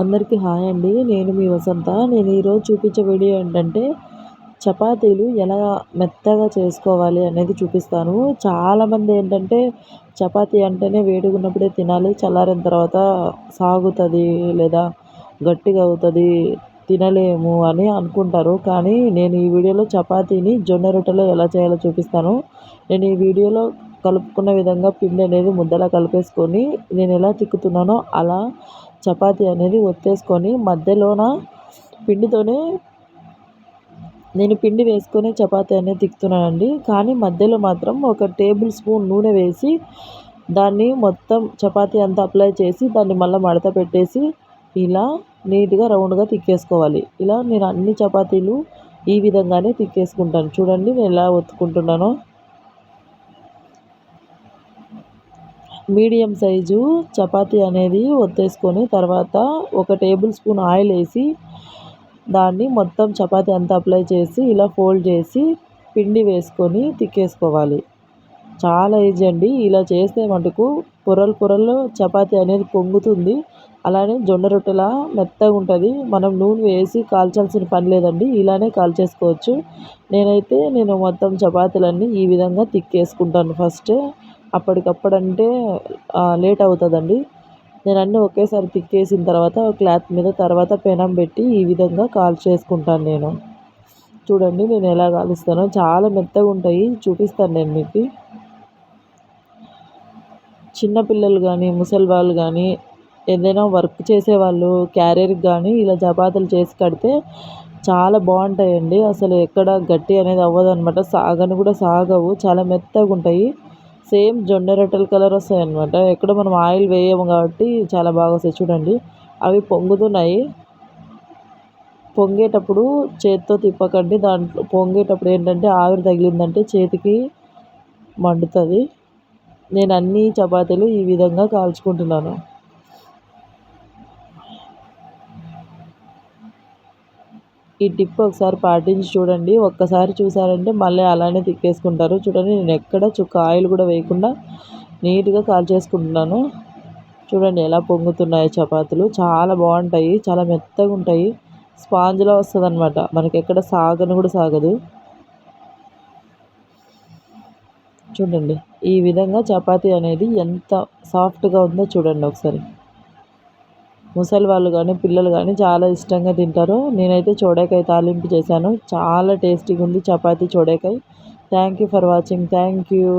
అందరికీ హాయ్ అండి. నేను మీ వసంత. నేను ఈరోజు చూపించే వీడియో ఏంటంటే చపాతీలు ఎలా మెత్తగా చేసుకోవాలి అనేది చూపిస్తాను. చాలామంది ఏంటంటే చపాతీ అంటేనే వేడిగా ఉన్నప్పుడే తినాలి చల్లారిన తర్వాత సాగుతుంది లేదా గట్టిగా అవుతుంది తినలేము అని అనుకుంటారు. కానీ నేను ఈ వీడియోలో చపాతీని జొన్న రొట్టెలో ఎలా చేయాలో చూపిస్తాను. నేను ఈ వీడియోలో కలుపుకున్న విధంగా పిండి అనేది ముద్దలా కలిపేసుకొని నేను ఎలా తిక్కుతున్నానో అలా చపాతీ అనేది ఒత్తేసుకొని మధ్యలోన పిండితోనే నేను పిండి వేసుకొని చపాతీ అనేది తిక్కుతున్నానండి కానీ మధ్యలో మాత్రం ఒక టేబుల్ స్పూన్ నూనె వేసి దాన్ని మొత్తం చపాతీ అంతా అప్లై చేసి దాన్ని మళ్ళీ మడత పెట్టేసి ఇలా నీట్గా రౌండ్గా తిక్కేసుకోవాలి. ఇలా నేను అన్ని చపాతీలు ఈ విధంగానే తిక్కేసుకుంటాను. చూడండి నేను ఎలా ఒత్తుకుంటున్నానో. మీడియం సైజు చపాతీ అనేది ఒత్తేసుకొని తర్వాత ఒక టేబుల్ స్పూన్ ఆయిల్ వేసి దాన్ని మొత్తం చపాతీ అంతా అప్లై చేసి ఇలా ఫోల్డ్ చేసి పిండి వేసుకొని తిక్కేసుకోవాలి. చాలా ఈజీ అండి. ఇలా చేస్తే మటుకు పొరలు పొరల్లో చపాతీ అనేది పొంగుతుంది. అలానే జొన్న రొట్టెలా మెత్తగా ఉంటుంది. మనం నూనె వేసి కాల్చాల్సిన పని లేదండి. ఇలానే కాల్చేసుకోవచ్చు. నేనైతే నేను మొత్తం చపాతీలన్నీ ఈ విధంగా తిక్కేసుకుంటాను ఫస్ట్. అప్పటికప్పుడు అంటే లేట్ అవుతుందండి. నేను అన్నీ ఒకేసారి పిక్ చేసిన తర్వాత క్లాత్ మీద తర్వాత పెనం పెట్టి ఈ విధంగా కాల్ చేసుకుంటాను నేను. చూడండి నేను ఎలా కాలుస్తానో. చాలా మెత్తగా ఉంటాయి. చూపిస్తాను నేను మీకు. చిన్నపిల్లలు కానీ ముసలి వాళ్ళు కానీ ఏదైనా వర్క్ చేసేవాళ్ళు క్యారియర్కి కానీ ఇలా చపాతీలు చేసి కడితే చాలా బాగుంటాయండి. అసలు ఎక్కడ గట్టి అనేది అవ్వదు అనమాట సాగని కూడా సాగవు. చాలా మెత్తగా ఉంటాయి. సేమ్ జొన్న రొట్టెల కలర్ వస్తాయి అనమాట ఎక్కడ మనం ఆయిల్ వేయము కాబట్టి చాలా బాగా వస్తాయి చూడండి. అవి పొంగుతున్నాయి. పొంగేటప్పుడు చేతితో తిప్పకండి. దాంట్లో పొంగేటప్పుడు ఏంటంటే ఆవిరి తగిలిందంటే చేతికి మండుతుంది. నేను అన్ని చపాతీలు ఈ విధంగా కాల్చుకుంటున్నాను. ఈ టిప్ ఒకసారి పాటించి చూడండి. ఒక్కసారి చూసారంటే మళ్ళీ అలానే తిక్కేసుకుంటారు. చూడండి నేను ఎక్కడ చుక్క ఆయిల్ కూడా వేయకుండా నీట్గా కాల్ చేసుకుంటున్నాను. చూడండి ఎలా పొంగుతున్నాయి చపాతీలు. చాలా బాగుంటాయి చాలా మెత్తగా ఉంటాయి. స్పాంజ్లో వస్తుంది అనమాట మనకి ఎక్కడ సాగను కూడా సాగదు. చూడండి ఈ విధంగా చపాతీ అనేది ఎంత సాఫ్ట్గా ఉందో చూడండి ఒకసారి. ముసలి వాళ్ళు కానీ పిల్లలు కానీ చాలా ఇష్టంగా తింటారు. నేనైతే చోడేకాయ తాలింపు చేశాను. చాలా టేస్టీగా ఉంది chapati చూడకాయ. Thank you for watching thank you